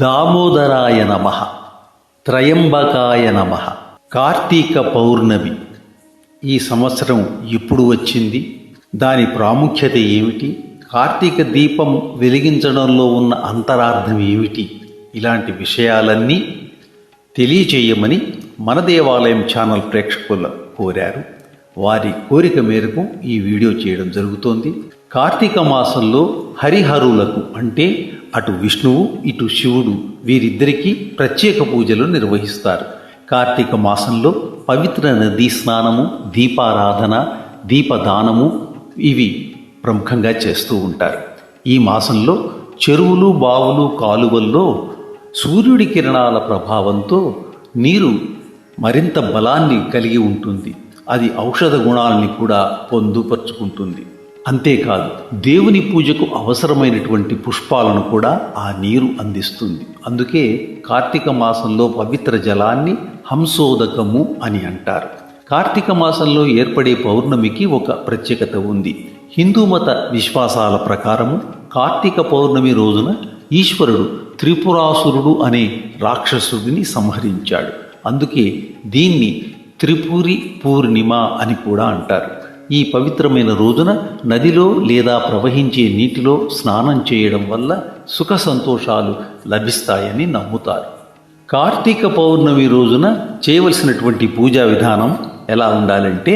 దామోదరాయ నమ. త్రయంబకాయ నమ. కార్తీక పౌర్ణమి. ఈ సంవత్సరం ఎప్పుడు వచ్చింది. దాని ప్రాముఖ్యత ఏమిటి? కార్తీక దీపం వెలిగించడంలో ఉన్న అంతరార్థం ఏమిటి? ఇలాంటి విషయాలన్నీ తెలియచేయమని మన దేవాలయం ఛానల్ ప్రేక్షకులు కోరారు. వారి కోరిక మేరకు ఈ వీడియో చేయడం జరుగుతోంది. కార్తీక మాసంలో హరిహరులకు అంటే అటు విష్ణువు ఇటు శివుడు వీరిద్దరికీ ప్రత్యేక పూజలు నిర్వహిస్తారు. కార్తీక మాసంలో పవిత్ర నదీ స్నానము దీపారాధన దీపదానము ఇవి ప్రముఖంగా చేస్తూ ఉంటారు. ఈ మాసంలో చెరువులు బావులు కాలువల్లో సూర్యుడి కిరణాల ప్రభావంతో నీరు మరింత బలాన్ని కలిగి ఉంటుంది. అది ఔషధ గుణాలని కూడా పొందుపరుచుకుంటుంది. అంతేకాదు దేవుని పూజకు అవసరమైనటువంటి పుష్పాలను కూడా ఆ నీరు అందిస్తుంది. అందుకే కార్తీక మాసంలో పవిత్ర జలాన్ని హంసోదకము అని అంటారు. కార్తీక మాసంలో ఏర్పడే పౌర్ణమికి ఒక ప్రత్యేకత ఉంది. హిందూ మత విశ్వాసాల ప్రకారము కార్తీక పౌర్ణమి రోజున ఈశ్వరుడు త్రిపురాసురుడు అనే రాక్షసుడిని సంహరించాడు. అందుకే దీన్ని త్రిపురి పూర్ణిమ అని కూడా అంటారు. ఈ పవిత్రమైన రోజున నదిలో లేదా ప్రవహించే నీటిలో స్నానం చేయడం వల్ల సుఖ సంతోషాలు లభిస్తాయని నమ్ముతారు. కార్తీక పౌర్ణమి రోజున చేయవలసినటువంటి పూజా విధానం ఎలా ఉండాలంటే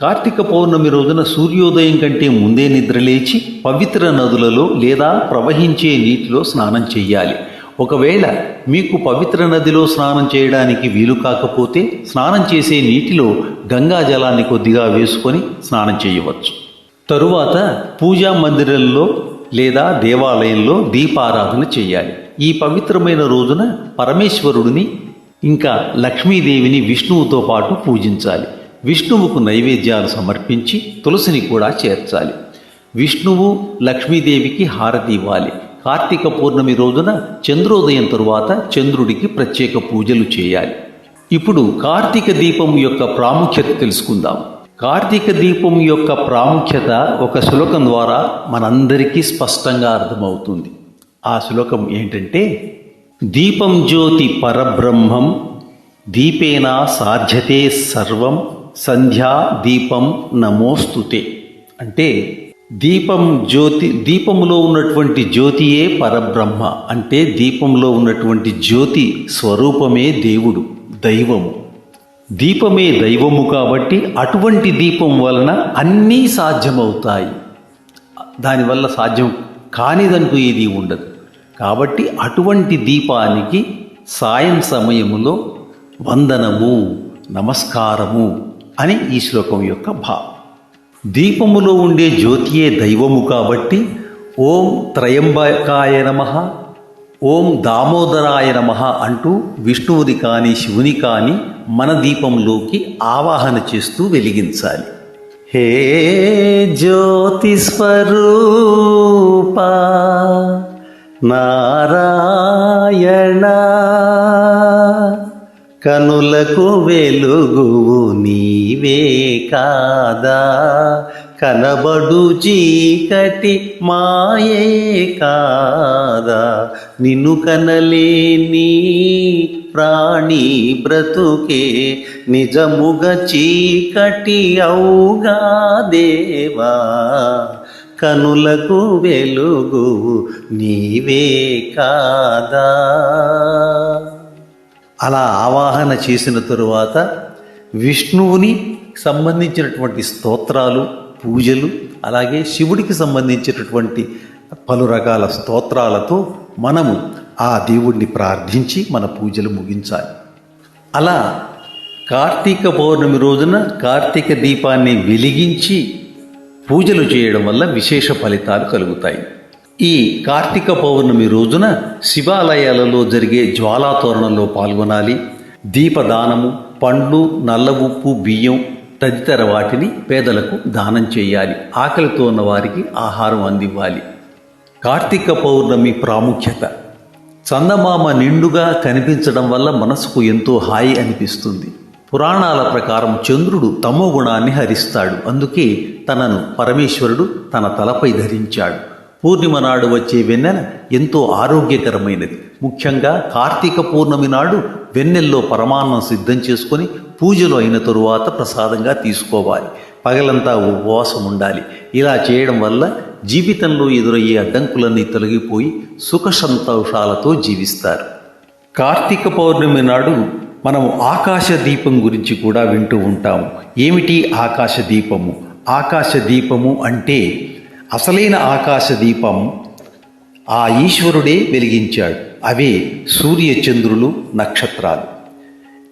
కార్తీక పౌర్ణమి రోజున సూర్యోదయం కంటే ముందే నిద్రలేచి పవిత్ర నదులలో లేదా ప్రవహించే నీటిలో స్నానం చేయాలి ఒకవేళ మీకు పవిత్ర నదిలో స్నానం చేయడానికి వీలు కాకపోతే స్నానం చేసే నీటిలో గంగా జలాన్ని కొద్దిగా వేసుకొని స్నానం చేయవచ్చు. తరువాత పూజా మందిరంలో లేదా దేవాలయంలో దీపారాధన చేయాలి. ఈ పవిత్రమైన రోజున పరమేశ్వరుడిని ఇంకా లక్ష్మీదేవిని విష్ణువుతో పాటు పూజించాలి. విష్ణువుకు నైవేద్యాలు సమర్పించి తులసిని కూడా చేర్చాలి. విష్ణువు లక్ష్మీదేవికి హారతి ఇవ్వాలి. కార్తీక పౌర్ణమి రోజున చంద్రోదయం తరువాత చంద్రుడికి ప్రత్యేక పూజలు చేయాలి. ఇప్పుడు కార్తీక దీపం యొక్క ప్రాముఖ్యత తెలుసుకుందాం. కార్తీక దీపం యొక్క ప్రాముఖ్యత ఒక శ్లోకం ద్వారా మనందరికీ స్పష్టంగా అర్థమవుతుంది. ఆ శ్లోకం ఏంటంటే దీపం జ్యోతి పరబ్రహ్మం దీపేన సాధ్యతే సర్వం సంధ్యా దీపం నమోస్తుతే. అంటే దీపం జ్యోతి దీపములో ఉన్నటువంటి జ్యోతియే పరబ్రహ్మ అంటే దీపంలో ఉన్నటువంటి జ్యోతి స్వరూపమే దేవుడు దైవము. దీపమే దైవము కాబట్టి అటువంటి దీపం వలన అన్నీ సాధ్యమవుతాయి. దానివల్ల సాధ్యం కానిదంటూ ఏది ఉండదు. కాబట్టి అటువంటి దీపానికి సాయం సమయములో వందనము నమస్కారము అని ఈ శ్లోకం యొక్క భావం. దీపములో ఉండే జ్యోతియే దైవము కాబట్టి ఓం త్రయంబకాయ నమ ఓం దామోదరాయ నమ అంటూ విష్ణువుని కానీ శివుని కానీ మన దీపంలోకి ఆవాహన చేస్తూ వెలిగించాలి. హే జ్యోతి స్వరూప నారాయణ కనులకు వెలుగు నీవే కాదా? కనబడు చీకటి మాయే కాదా? నిన్ను కనలేని ప్రాణి బ్రతుకే నిజముగ చీకటి అవుగా దేవా? కనులకు వెలుగు నీవే కాదా? అలా ఆవాహన చేసిన తరువాత విష్ణువుని సంబంధించినటువంటి స్తోత్రాలు పూజలు అలాగే శివుడికి సంబంధించినటువంటి పలు రకాల స్తోత్రాలతో మనము ఆ దేవుణ్ణి ప్రార్థించి మన పూజలు ముగించాలి. అలా కార్తీక పౌర్ణమి రోజున కార్తీక దీపాన్ని వెలిగించి పూజలు చేయడం వల్ల విశేష ఫలితాలు కలుగుతాయి. ఈ కార్తీక పౌర్ణమి రోజున శివాలయాలలో జరిగే జ్వాలాతోరణంలో పాల్గొనాలి. దీపదానము పండ్లు నల్ల ఉప్పు బియ్యం తదితర వాటిని పేదలకు దానం చేయాలి. ఆకలితో ఉన్న వారికి ఆహారం అందివ్వాలి. కార్తీక పౌర్ణమి ప్రాముఖ్యత. చందమామ నిండుగా కనిపించడం వల్ల మనసుకు ఎంతో హాయి అనిపిస్తుంది. పురాణాల ప్రకారం చంద్రుడు తమో గుణాన్ని హరిస్తాడు. అందుకే తనను పరమేశ్వరుడు తన తలపై ధరించాడు. పూర్ణిమ నాడు వచ్చే వెన్నెల ఎంతో ఆరోగ్యకరమైనది. ముఖ్యంగా కార్తీక పౌర్ణమి నాడు వెన్నెల్లో పరమాన్నం సిద్ధం చేసుకొని పూజలు అయిన తరువాత ప్రసాదంగా తీసుకోవాలి. పగలంతా ఉపవాసం ఉండాలి. ఇలా చేయడం వల్ల జీవితంలో ఎదురయ్యే అడ్డంకులన్నీ తొలగిపోయి సుఖ సంతోషాలతో జీవిస్తారు. కార్తీక పౌర్ణమి నాడు మనం ఆకాశ దీపం గురించి కూడా వింటూ ఉంటాము. ఏమిటి ఆకాశ దీపము? ఆకాశ దీపము అంటే అసలైన ఆకాశ దీపం ఆ ఈశ్వరుడే వెలిగించాడు. అవే సూర్యచంద్రులు నక్షత్రాలు.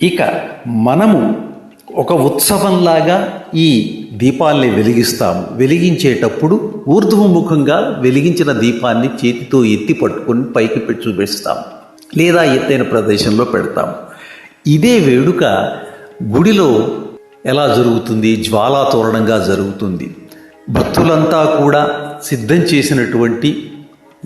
ఇక మనము ఒక ఉత్సవంలాగా ఈ దీపాల్ని వెలిగిస్తాము. వెలిగించేటప్పుడు ఊర్ధ్వముఖంగా వెలిగించిన దీపాన్ని చేతితో ఎత్తి పట్టుకొని పైకి పెట్టి చూపిస్తాము. లేదా ఎత్తైన ప్రదేశంలో పెడతాము. ఇదే వేడుక గుడిలో ఎలా జరుగుతుంది? జ్వాలాతోరణంగా జరుగుతుంది. భక్తులంతా కూడా సిద్ధం చేసినటువంటి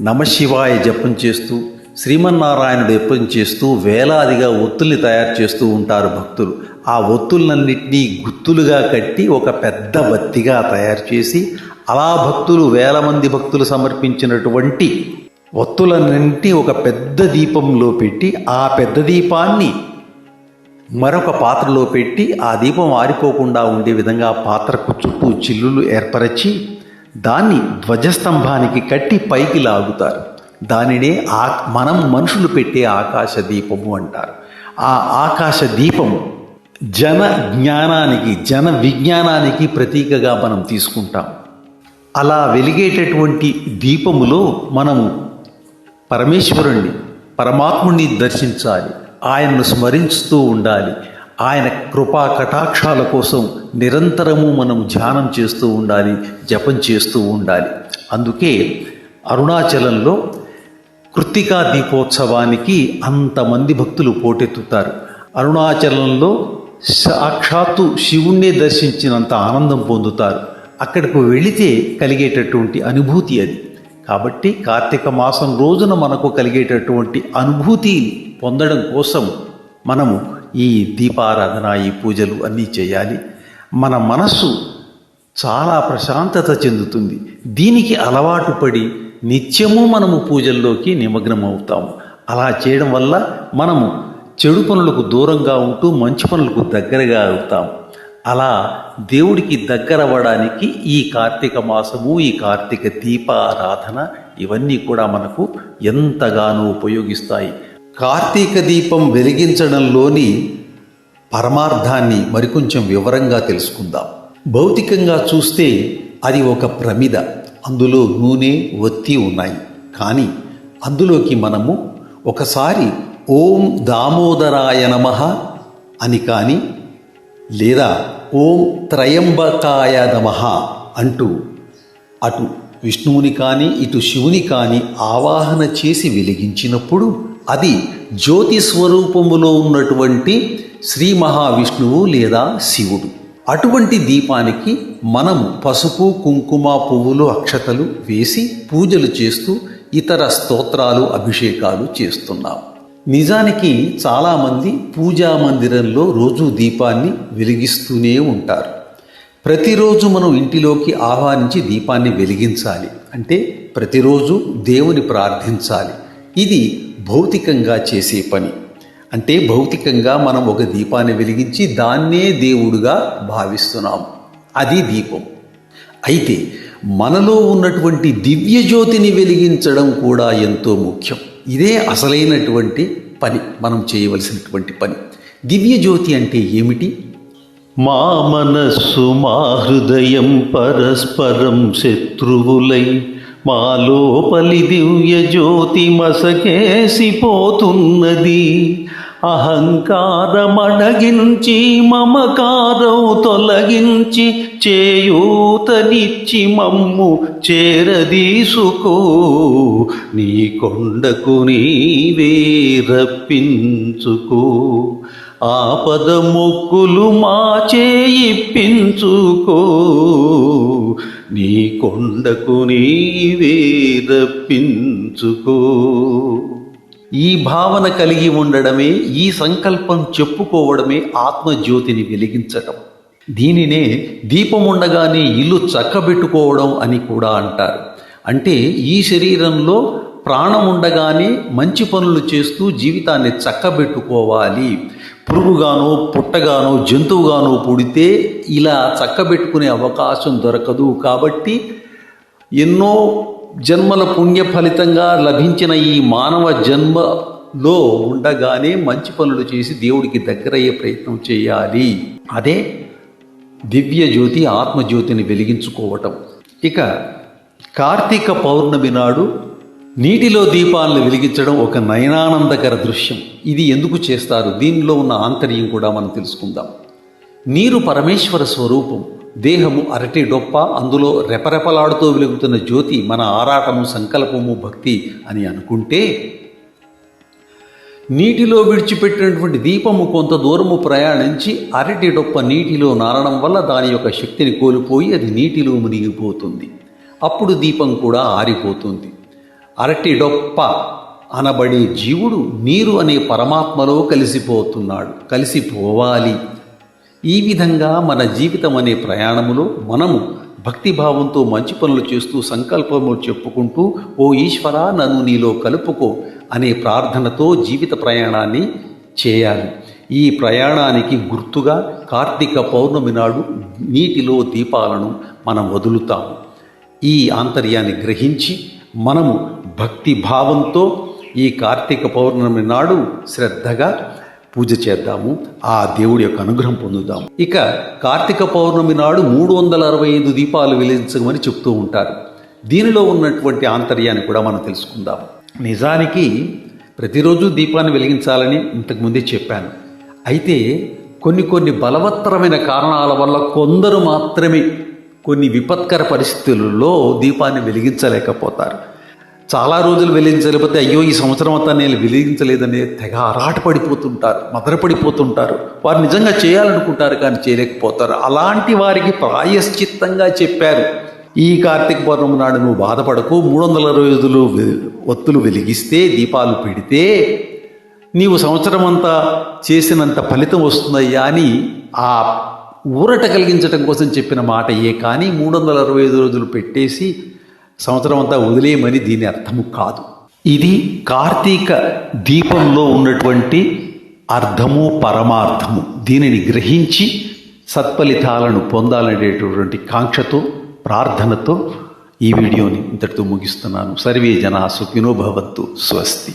నమశివాయ జపం చేస్తూ శ్రీమన్నారాయణుడు జపం చేస్తూ వేలాదిగా ఒత్తుల్ని తయారు చేస్తూ ఉంటారు భక్తులు. ఆ ఒత్తులన్నింటినీ గుత్తులుగా కట్టి ఒక పెద్ద బత్తిగా తయారు చేసి అలా భక్తులు వేల మంది భక్తులు సమర్పించినటువంటి ఒత్తులన్నింటినీ ఒక పెద్ద దీపంలో పెట్టి ఆ పెద్ద దీపాన్ని మరొక పాత్రలో పెట్టి ఆ దీపం ఆరిపోకుండా ఉండే విధంగా పాత్రకు చుట్టూ చిల్లులు ఏర్పరచి దాన్ని ధ్వజస్తంభానికి కట్టి పైకి లాగుతారు. దానినే ఆ మనం మనుషులు పెట్టే ఆకాశ దీపము అంటారు. ఆ ఆకాశ దీపము జన జ్ఞానానికి జన విజ్ఞానానికి ప్రతీకగా మనం తీసుకుంటాం. అలా వెలిగేటటువంటి దీపములో మనము పరమేశ్వరుణ్ణి పరమాత్ముని దర్శించాలి. ఆయన్ను స్మరించుతూ ఉండాలి. ఆయన కృపా కటాక్షాల కోసం నిరంతరము మనం ధ్యానం చేస్తూ ఉండాలి జపం చేస్తూ ఉండాలి. అందుకే అరుణాచలంలో కృత్తికా దీపోత్సవానికి అంతమంది భక్తులు పోటెత్తుతారు. అరుణాచలంలో సాక్షాత్తు శివుణ్ణే దర్శించినంత ఆనందం పొందుతారు. అక్కడికి వెళితే కలిగేటటువంటి అనుభూతి అది. కాబట్టి కార్తీక మాసం రోజున మనకు కలిగేటటువంటి అనుభూతి పొందడం కోసం మనము ఈ దీపారాధన ఈ పూజలు అన్నీ చేయాలి. మన మనస్సు చాలా ప్రశాంతత చెందుతుంది. దీనికి అలవాటు పడి నిత్యము మనము పూజల్లోకి నిమగ్నం అవుతాము అలా చేయడం వల్ల మనము చెడు పనులకు దూరంగా ఉంటూ మంచి పనులకు దగ్గరగా అవుతాం. అలా దేవుడికి దగ్గర అవ్వడానికి ఈ కార్తీక మాసము ఈ కార్తీక దీపారాధన ఇవన్నీ కూడా మనకు ఎంతగానో ఉపయోగిస్తాయి. కార్తీక దీపం వెలిగించడంలోని పరమార్థాన్ని మరికొంచెం వివరంగా తెలుసుకుందాం. భౌతికంగా చూస్తే అది ఒక ప్రమిద. అందులో నూనె ఒత్తి ఉన్నాయి. కానీ అందులోకి మనము ఒకసారి ఓం దామోదరాయ నమః అని కానీ లేదా ఓం త్రయంబకాయ నమ అంటూ అటు విష్ణువుని కానీ ఇటు శివుని కానీ ఆవాహన చేసి వెలిగించినప్పుడు అది జ్యోతి స్వరూపములో ఉన్నటువంటి శ్రీ మహావిష్ణువు లేదా శివుడు. అటువంటి దీపానికి మనము పసుపు కుంకుమ పువ్వులు అక్షతలు వేసి పూజలు చేస్తూ ఇతర స్తోత్రాలు అభిషేకాలు చేస్తున్నాం. నిజానికి చాలామంది పూజా మందిరంలో రోజు దీపాన్ని వెలిగిస్తూనే ఉంటారు. ప్రతిరోజు మనం ఇంటిలోకి ఆహ్వానించి దీపాన్ని వెలిగించాలి. అంటే ప్రతిరోజు దేవుని ప్రార్థించాలి. ఇది భౌతికంగా చేసే పని. అంటే భౌతికంగా మనం ఒక దీపాన్ని వెలిగించి దాన్నే దేవుడుగా భావిస్తున్నాం అది దీపం. అయితే మనలో ఉన్నటువంటి దివ్యజ్యోతిని వెలిగించడం కూడా ఎంతో ముఖ్యం. ఇదే అసలైనటువంటి పని. మనం చేయవలసినటువంటి పని. దివ్యజ్యోతి అంటే ఏమిటి? మా మనస్సు మా హృదయం పరస్పరం శత్రువులై మాలోపలి దివ్య జ్యోతి మసకేసిపోతున్నది. అహంకారమణగించి మమకారం తొలగించి చేయూతనిచ్చి మమ్ము చేరదీసుకో. నీ కొండకు నీవే రప్పించుకో. ఆపద ముక్కులు మా చేయిప్పించుకో నీ కొండకు నీవే రప్పించుకో ఈ భావన కలిగి ఉండడమే ఈ సంకల్పం చెప్పుకోవడమే ఆత్మజ్యోతిని వెలిగించటం దీనినే దీపం ఉండగానే ఇల్లు చక్కబెట్టుకోవడం అని కూడా అంటారు అంటే ఈ శరీరంలో ప్రాణం ఉండగానే మంచి పనులు చేస్తూ జీవితాన్ని చక్కబెట్టుకోవాలి పురుగుగానో పుట్టగానో జంతువుగానో పుడితే ఇలా చక్కబెట్టుకునే అవకాశం దొరకదు. కాబట్టి ఎన్నో జన్మల పుణ్య ఫలితంగా లభించిన ఈ మానవ జన్మలో ఉండగానే మంచి పనులు చేసి దేవుడికి దగ్గరయ్యే ప్రయత్నం చేయాలి. అదే దివ్య జ్యోతి ఆత్మజ్యోతిని వెలిగించుకోవటం. ఇక కార్తీక పౌర్ణమి నాడు నీటిలో దీపాలను వెలిగించడం ఒక నయనానందకర దృశ్యం. ఇది ఎందుకు చేస్తారు? దీనిలో ఉన్న ఆంతర్యం కూడా మనం తెలుసుకుందాం. నీరు పరమేశ్వర స్వరూపం. దేహము అరటి డొప్ప అందులో రెపరెపలాడుతూ వెలుగుతున్న జ్యోతి మన ఆరాటము సంకల్పము భక్తి అని అనుకుంటే నీటిలో విడిచిపెట్టినటువంటి దీపము కొంత దూరము ప్రయాణించి అరటి డొప్ప నీటిలో నారడం వల్ల దాని యొక్క శక్తిని కోల్పోయి అది నీటిలో మునిగిపోతుంది అప్పుడు దీపం కూడా ఆరిపోతుంది. అరటిడొప్ప అనబడి అనబడే జీవుడు నీరు అనే పరమాత్మలో కలిసిపోతున్నాడు. కలిసిపోవాలి. ఈ విధంగా మన జీవితం అనే ప్రయాణములో మనము భక్తిభావంతో మంచి పనులు చేస్తూ సంకల్పములు చెప్పుకుంటూ ఓ ఈశ్వర నన్ను నీలో కలుపుకో అనే ప్రార్థనతో జీవిత ప్రయాణాన్ని చేయాలి. ఈ ప్రయాణానికి గుర్తుగా కార్తీక పౌర్ణమి నాడు నీటిలో దీపాలను మనం వదులుతాము. ఈ ఆంతర్యాన్ని గ్రహించి మనము భక్తి భావంతో ఈ కార్తీక పౌర్ణమి నాడు శ్రద్ధగా పూజ చేద్దాము ఆ దేవుడి యొక్క అనుగ్రహం పొందుదాము. ఇక కార్తీక పౌర్ణమి నాడు మూడు వందల అరవై ఐదు దీపాలు వెలిగించమని చెప్తూ ఉంటారు. దీనిలో ఉన్నటువంటి ఆంతర్యాన్ని కూడా మనం తెలుసుకుందాం. నిజానికి ప్రతిరోజు దీపాన్ని వెలిగించాలని ఇంతకుముందే చెప్పాను. అయితే కొన్ని కొన్ని బలవత్తరమైన కారణాల వల్ల కొందరు మాత్రమే కొన్ని విపత్కర పరిస్థితులలో దీపాన్ని వెలిగించలేకపోతారు. చాలా రోజులు వెలిగించలేకపోతే అయ్యో ఈ సంవత్సరం అంతా నేను వెలిగించలేదని తెగ ఆరాటపడిపోతుంటారు మదరపడిపోతుంటారు. వారు నిజంగా చేయాలనుకుంటారు కానీ చేయలేకపోతారు. అలాంటి వారికి ప్రాయశ్చిత్తంగా చెప్పారు. ఈ కార్తీక పౌర్ణమి నాడు నువ్వు బాధపడకు మూడు వందల రోజులు ఒత్తులు వెలిగిస్తే దీపాలు పెడితే నీవు సంవత్సరం అంతా చేసినంత ఫలితం వస్తుందయ్యా అని ఆ ఊరట కలిగించడం కోసం చెప్పిన మాట ఏ కానీ మూడు వందల అరవై ఐదు రోజులు పెట్టేసి సంవత్సరం అంతా వదిలేయమని దీని అర్థము కాదు. ఇది కార్తీక దీపంలో ఉన్నటువంటి అర్థము పరమార్థము. దీనిని గ్రహించి సత్ఫలితాలను పొందాలనేటటువంటి కాంక్షతో ప్రార్థనతో ఈ వీడియోని ఇంతటితో ముగిస్తున్నాను. సర్వే జనా సుఖినో భవంతు. స్వస్తి.